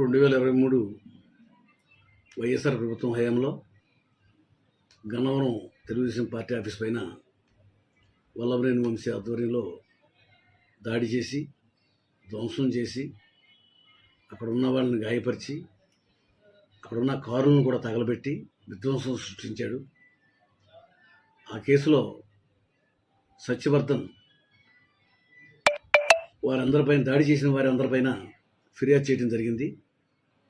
రెండు వేల ఇరవై మూడు వైఎస్ఆర్ ప్రభుత్వం హయాంలో గన్నవరం తెలుగుదేశం పార్టీ ఆఫీస్ పైన వల్లభనేని వంశీ ఆధ్వర్యంలో దాడి చేసి ధ్వంసం చేసి అక్కడ ఉన్న వాళ్ళని గాయపరిచి అక్కడ ఉన్న కారులను కూడా తగలబెట్టి విధ్వంసం సృష్టించాడు. ఆ కేసులో సత్యవర్ధన్ వారందరిపైన దాడి చేసిన వారి అందరిపైన ఫిర్యాదు చేయడం జరిగింది.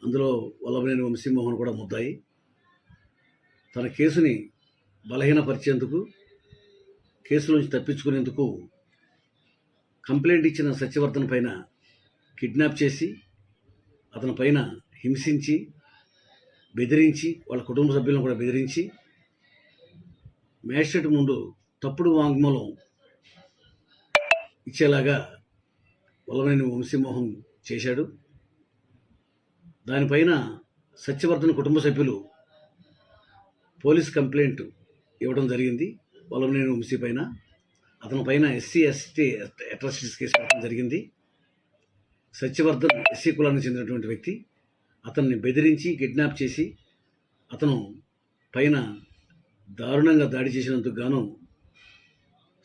అందులో వల్లభనేని వంశీమోహన్ కూడా ముద్దాయి. తన కేసుని బలహీనపరిచేందుకు కేసు నుంచి తప్పించుకునేందుకు కంప్లైంట్ ఇచ్చిన సత్యవర్ధన్ పైన కిడ్నాప్ చేసి అతని పైన హింసించి బెదిరించి వాళ్ళ కుటుంబ సభ్యులను కూడా బెదిరించి మ్యాజిస్ట్రేట్ ముందు తప్పుడు వాంగ్మూలం ఇచ్చేలాగా వల్లనేని వంశీమోహన్ చేశాడు. దానిపైన సత్యవర్ధన్ కుటుంబ సభ్యులు పోలీస్ కంప్లైంట్ ఇవ్వడం జరిగింది. వల్లనేని వంశీ పైన అతని పైన ఎస్సీ ఎస్టీ అట్రాసిటీస్ కేసు పెట్టడం జరిగింది. సత్యవర్ధన్ ఎస్సీ కులానికి చెందినటువంటి వ్యక్తి అతన్ని బెదిరించి కిడ్నాప్ చేసి అతను పైన దారుణంగా దాడి చేసినందుకు గాను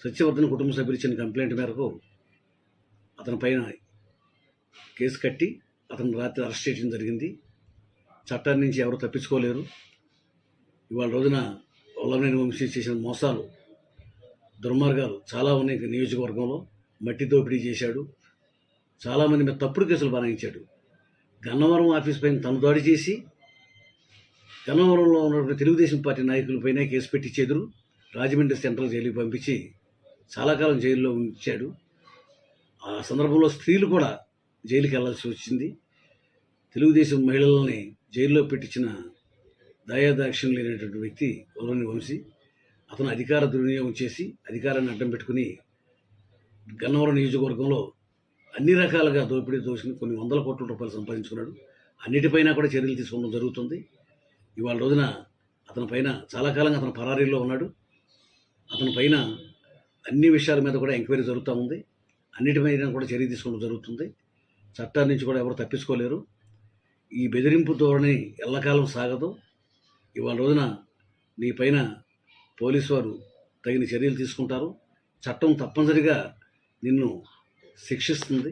సత్యవర్ధన్ కుటుంబ సభ్యులు ఇచ్చిన కంప్లైంట్ మేరకు అతని పైన కేసు కట్టి అతను రాత్రి అరెస్ట్ చేయడం జరిగింది. చట్టాన్ని నుంచి ఎవరు తప్పించుకోలేరు. ఇవాళ రోజున వల్లభనేని వంశీ చేసిన మోసాలు దుర్మార్గాలు చాలా ఉన్నాయి నియోజకవర్గంలో. మట్టి దోపిడీ చేశాడు. చాలామంది మీద తప్పుడు కేసులు బనాయించాడు. గన్నవరం ఆఫీస్ పైన తను దాడి చేసి గన్నవరంలో ఉన్నటువంటి తెలుగుదేశం పార్టీ నాయకులపైన కేసు పెట్టి చెదురు. రాజమండ్రి సెంట్రల్ జైలుకి పంపించి చాలా కాలం జైల్లో ఉంచాడు. ఆ సందర్భంలో స్త్రీలు కూడా జైలుకి వెళ్ళాల్సి వచ్చింది. తెలుగుదేశం మహిళల్ని జైల్లో పెట్టించిన దయాదాక్ష్యం లేనటువంటి వ్యక్తి వల్లభనేని వంశీ. అతను అధికార దుర్వినియోగం చేసి అధికారాన్ని అడ్డం పెట్టుకుని గన్నవరం నియోజకవర్గంలో అన్ని రకాలుగా దోపిడీ దోషుని కొన్ని వందల కోట్ల రూపాయలు సంపాదించుకున్నాడు. అన్నిటిపైన కూడా చర్యలు తీసుకోవడం జరుగుతుంది. ఇవాళ రోజున అతని పైన చాలా కాలంగా అతను పరారీలో ఉన్నాడు. అతని పైన అన్ని విషయాల మీద కూడా ఎంక్వైరీ జరుగుతూ ఉంది. అన్నిటిపైన కూడా చర్య తీసుకోవడం జరుగుతుంది. చట్టాన్ని నుంచి కూడా ఎవరు తప్పించుకోలేరు. ఈ బెదిరింపు ధోరణి ఎల్లకాలం సాగదు. ఇవాళ రోజున నీ పైన పోలీసు వారు తగిన చర్యలు తీసుకుంటారు. చట్టం తప్పనిసరిగా నిన్ను శిక్షిస్తుంది.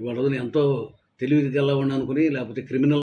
ఇవాళ రోజున ఎంతో తెలివి గలవాడిని అనుకుని లేకపోతే క్రిమినల్